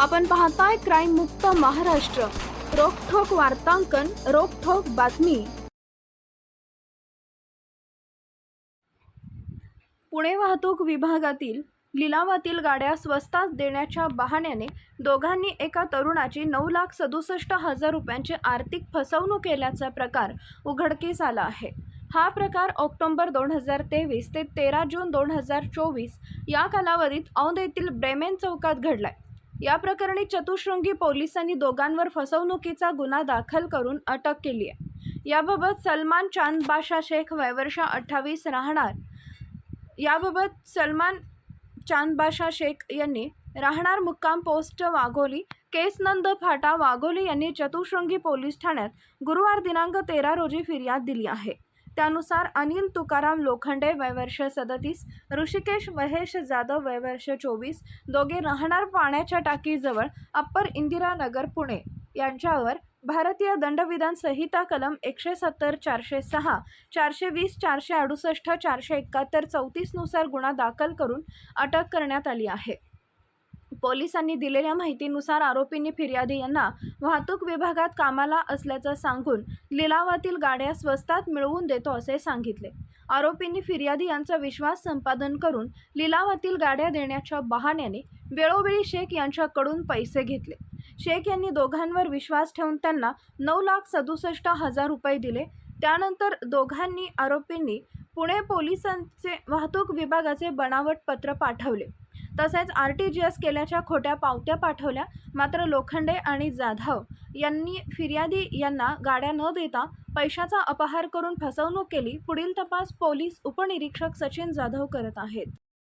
आपण पाहताय क्राईम मुक्त महाराष्ट्र. रोखोक वार्तांकन रोखोक बातमी. पुणे वाहतूक विभागातील लिलावातील गाड्या स्वस्तात देण्याच्या बहाण्याने दोघांनी एका तरुणाची नऊ लाख सदुसष्ट हजार रुपयांची आर्थिक फसवणूक केल्याचा प्रकार उघडकीस आला आहे. हा प्रकार ऑक्टोबर दोन हजार तेवीस ते तेरा जून दोन हजार चोवीस या कालावधीत औंध येथील ब्रेमेन चौकात घडलाय. या प्रकरणी चतुशृंगी पोलिसांनी दोघांवर फसवणुकीचा गुन्हा दाखल करून अटक केली आहे. याबाबत सलमान चांद बाशा शेख वयवर्षा अठ्ठावीस राहणार. याबाबत सलमान चांदबाशा शेख यांनी राहणार मुक्काम पोस्ट वाघोली केसनंद फाटा वाघोली यांनी चतुशृंगी पोलीस ठाण्यात गुरुवार दिनांक तेरा रोजी फिर्याद दिली आहे. त्यानुसार अनिल तुकाराम लोखंडे वयवर्ष सदतीस ऋषिकेश महेश जाधव वयवर्ष चोवीस दोघे राहणार पाण्याच्या टाकीजवळ अप्पर इंदिरानगर पुणे. यांच्यावर भारतीय दंडविधान संहिता कलम एकशे सत्तर चारशे सहा चारशे वीस चारशे अडुसष्ट चारशे एकाहत्तर चौतीसनुसार गुन्हा दाखल करून अटक करण्यात आली आहे. पोलिसांनी दिलेल्या माहितीनुसार आरोपींनी फिर्यादी यांना वाहतूक विभागात कामाला असल्याचं सांगून लिलावातील गाड्या स्वस्तात मिळवून देतो असे सांगितले. आरोपींनी फिर्यादी यांचा विश्वास संपादन करून लिलावातील गाड्या देण्याच्या बहाण्याने वेळोवेळी शेख यांच्याकडून पैसे घेतले. शेख यांनी दोघांवर विश्वास ठेवून त्यांना नऊ लाख सदुसष्ट हजार रुपये दिले. त्यानंतर दोघांनी आरोपींनी पुणे पोलिसांचे वाहतूक विभागाचे बनावट पत्र पाठवले. तसेच आर टी जी एस केल्याच्या खोट्या पावत्या पाठवल्या. मात्र लोखंडे आणि जाधव यांनी फिर्यादी यांना गाड्या न देता पैशाचा अपहार करून फसवणूक केली. पुढील तपास पोलीस उपनिरीक्षक सचिन जाधव करत आहेत.